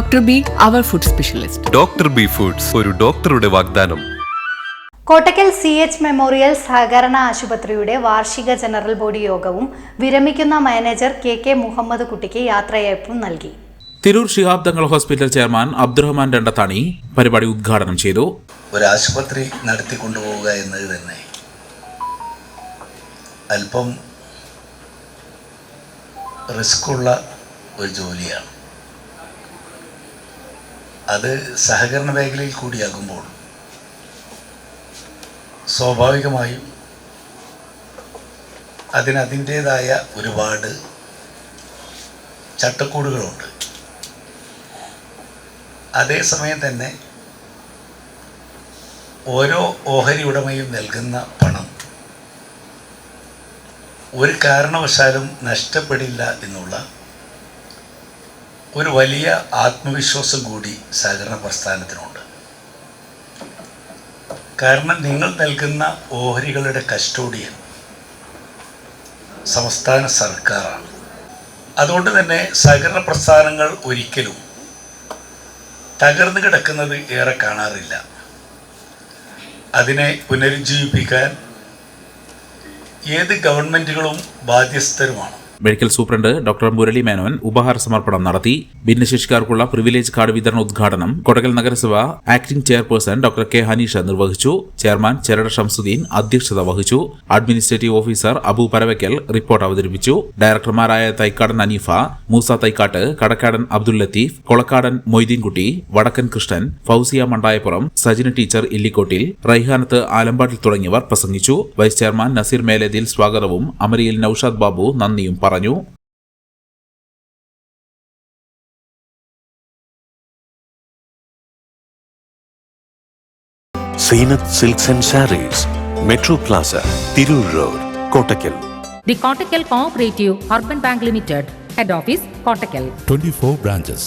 Doctor B അവർ food specialist doctor B foods ഒരു ഡോക്ടറുടെ വാഗ്ദാനം. കോട്ടക്കൽ സി എച്ച് മെമ്മോറിയൽ സഹകരണ ആശുപത്രിയുടെ വാർഷിക ജനറൽ ബോഡി യോഗവും വിരമിക്കുന്ന മാനേജർ കെ കെ മുഹമ്മദ് കുട്ടിക്ക് യാത്രയയപ്പും നൽകി. തിരൂർ ശിഹാബ് തങ്ങൾ ഹോസ്പിറ്റൽ ചെയർമാൻ അബ്ദുറഹ്മാൻ രണ്ടത്താണി പരിപാടി ഉദ്ഘാടനം ചെയ്തു. ഒരു ആശുപത്രി നടത്തിക്കൊണ്ടുപോവുക എന്നത് തന്നെ അല്പം റിസ്ക്കുള്ള ഒരു ജോലിയാണ്. അത് സഹകരണ മേഖലയിൽ കൂടിയാകുമ്പോൾ സ്വാഭാവികമായും അതിന് അതിന്റേതായ ഒരുപാട് ചട്ടക്കൂടുകളുണ്ട്. അതേസമയം തന്നെ ഓരോ ഓഹരി ഉടമയും നൽകുന്ന പണം ഒരു കാരണവശാലും നഷ്ടപ്പെടില്ല എന്നുള്ള ഒരു വലിയ ആത്മവിശ്വാസം കൂടി സഹകരണ പ്രസ്ഥാനത്തിനുണ്ട്. കാരണം നിങ്ങൾ നൽകുന്ന ഓഹരികളുടെ കസ്റ്റോഡിയൻ സംസ്ഥാന സർക്കാരാണ്. അതുകൊണ്ട് തന്നെ സഹകരണ പ്രസ്ഥാനങ്ങൾ ഒരിക്കലും തകർന്നു കിടക്കുന്നത് ഏറെ കാണാറില്ല. അതിനെ പുനരുജ്ജീവിപ്പിക്കാൻ ഏത് ഗവൺമെന്റുകളും ബാധ്യസ്ഥരുമാണ്. Medical superintendent doctor Murali Menon ഉപഹാര സമർപ്പണം നടത്തി. ഭിന്നശേഷിക്കാർക്കുള്ള പ്രിവിലേജ് കാർഡ് വിതരണ ഉദ്ഘാടനം കൊടകൽ നഗരസഭ acting chairperson doctor K Haneesha നിർവഹിച്ചു. ചെയർമാൻ ചെരട ഷംസുദ്ദീൻ അധ്യക്ഷത വഹിച്ചു. Administrative officer Abu Paravakkal report അവതരിപ്പിച്ചു. ഡയറക്ടർമാരായ തൈക്കാടൻ അനീഫ മൂസ തൈക്കാട്ട് കടക്കാടൻ അബ്ദുൽ ലത്തീഫ് കൊളക്കാടൻ മൊയ്തീൻകുട്ടി വടക്കൻ കൃഷ്ണൻ ഫൗസിയ മണ്ടായപ്പുറം സജിന ടീച്ചർ ഇല്ലിക്കോട്ടിൽ റൈഹാനത്ത് ആലമ്പാട്ടിൽ തുടങ്ങിയവർ പ്രസംഗിച്ചു. വൈസ് ചെയർമാൻ നസീർ മേലേതിൽ സ്വാഗതവും അമരിയിൽ നൌഷാദ് ബാബു നന്ദിയും പറഞ്ഞു. Seenath silks and sarees metro plaza Tirur road Kottakkal The Kottakkal Cooperative Urban Bank Limited, Head Office, Kottakkal. 24 branches.